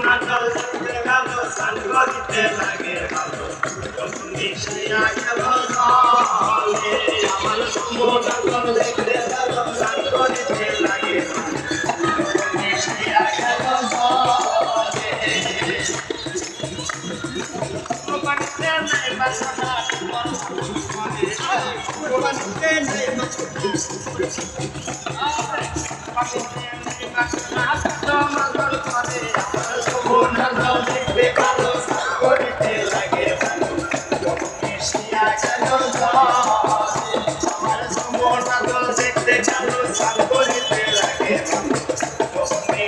গেল মোটার গেল করতে লাগে লাগে ভালো মিশিয়া গেল আমার মোটা দেখতে গেল গান করিতে লাগে মিশিয়া গেল দেখতে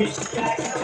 Yeah.